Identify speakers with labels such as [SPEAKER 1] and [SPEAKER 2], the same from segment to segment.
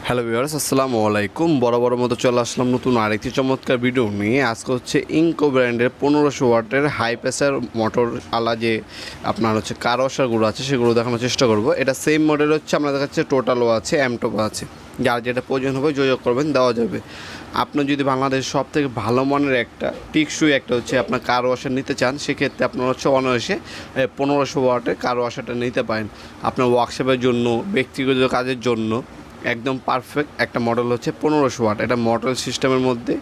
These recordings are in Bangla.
[SPEAKER 1] হ্যালো ভিউয়ার্স আসসালামু আলাইকুম। বড় বড় মতো চলে আসলাম নতুন আরেকটি চমৎকার ভিডিও নিয়ে। আজকে হচ্ছে ইঙ্কো ব্র্যান্ডের পনেরোশো ওয়াটের হাই প্রেসার মোটর আলা যে আপনার হচ্ছে কার ওয়াশারগুলো আছে, সেগুলো দেখানোর চেষ্টা করব। এটা সেম মডেল হচ্ছে, আমরা দেখাচ্ছে টোটালও আছে অ্যামটোপো আছে। যার যেটা প্রয়োজন হবে যোগাযোগ করবেন, দেওয়া যাবে। আপনি যদি বাংলাদেশ সব থেকে ভালো মানের একটা, টিকসুই একটা হচ্ছে আপনার কার ওয়াশার নিতে চান, সেক্ষেত্রে আপনার হচ্ছে অনায়াসে পনেরোশো ওয়াটের কার ওয়াশারটা নিতে পারেন। আপনার ওয়ার্কশপের জন্য, ব্যক্তিগত কাজের জন্য। একদম পারফেক্ট একটা মডেল হচ্ছে পনেরোশো ওয়াট এটা মডেল সিস্টেমের মধ্যে।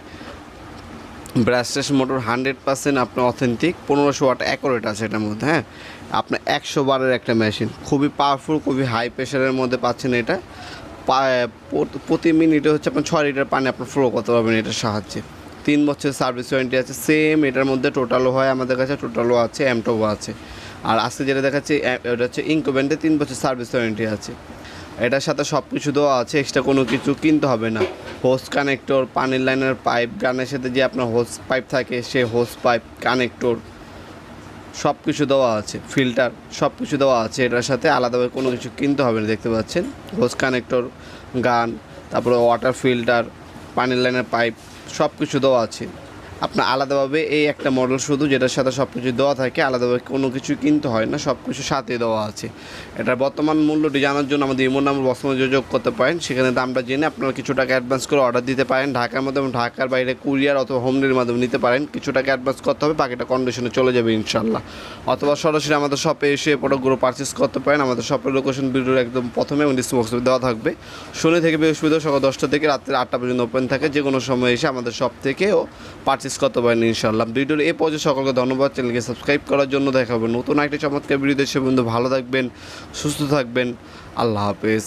[SPEAKER 1] ব্রাশলেস মোটর হান্ড্রেড পার্সেন্ট আপনার অথেন্টিক পনেরোশো ওয়াট অ্যাকোরেট আছে এটার মধ্যে হ্যাঁ? আপনার একশো বারের একটা মেশিন খুবই পাওয়ারফুল খুবই হাই প্রেশারের মধ্যে পাচ্ছেন এটা। প্রতি মিনিটে হচ্ছে আপনার ছয় লিটার পানি আপনার ফ্লো করতে পারবেন এটার সাহায্যে। তিন বছর সার্ভিস ওয়ারেন্টি আছে সেম এটার মধ্যে টোটালও হয় আমাদের কাছে টোটালও আছে এমটোও আছে। আর আজকে যেটা দেখাচ্ছি এটা হচ্ছে ইনকোভেন্টে তিন বছর সার্ভিস ওয়ারেন্টি আছে। এটার সাথে সব কিছু দেওয়া আছে এক্সট্রা কোনো কিছু কিনতে হবে না। হোস কানেক্টর পানির লাইনের পাইপ গানের সাথে যে আপনার হোস পাইপ থাকে সে হোস পাইপ কানেক্টর সব কিছু দেওয়া আছে ফিল্টার সব কিছু দেওয়া আছে। এটার সাথে আলাদাভাবে কোনো কিছু কিনতে হবে না, দেখতে পাচ্ছেন? হোস কানেক্টর গান তারপরে ওয়াটার ফিল্টার পানির লাইনের পাইপ সব কিছু দেওয়া আছে। আপনার আলাদাভাবে এই একটা মডেল শুধু যেটার সাথে সব কিছু দেওয়া থাকে, আলাদাভাবে কোনো কিছু কিনতে হয় না সব কিছু সাথে দেওয়া আছে। এটার বর্তমান মূল্যটি জানার জন্য আমাদের ইমো নাম্বার বসময় যোগাযোগ করতে পারেন। সেখানে দামটা জেনে আপনারা কিছু টাকা অ্যাডভান্স করে অর্ডার দিতে পারেন। ঢাকার মধ্যে এবং ঢাকার বাইরে কুরিয়ার অথবা হোম ডেলিভারির মাধ্যমে নিতে পারেন। কিছু টাকা অ্যাডভান্স করতে হবে, বাকিটা কন্ডিশনে চলে যাবে ইনশাল্লাহ অথবা সরাসরি আমাদের শপে এসে প্রোডাক্টগুলো পারচেস করতে পারেন। আমাদের শপের লোকেশন ভিডিওর একদম প্রথমে এবং ডিসক্রিপশনে দেওয়া থাকবে। শনি থেকে বৃহস্পতিবার সকাল দশটা থেকে রাত্রে আটটা পর্যন্ত ওপেন থাকে। যে কোনো সময় এসে আমাদের শপ থেকেও পারচেস করতে পারেন ইনশাল্লাহ ভিডিওর এই পর্যায়ে সকলকে ধন্যবাদ। চ্যানেলকে সাবস্ক্রাইব করার জন্য দেখা হবে নতুন একটি চমৎকার ভিডিও দেশে বন্ধু ভালো থাকবেন, সুস্থ থাকবেন। আল্লাহ হাফেজ।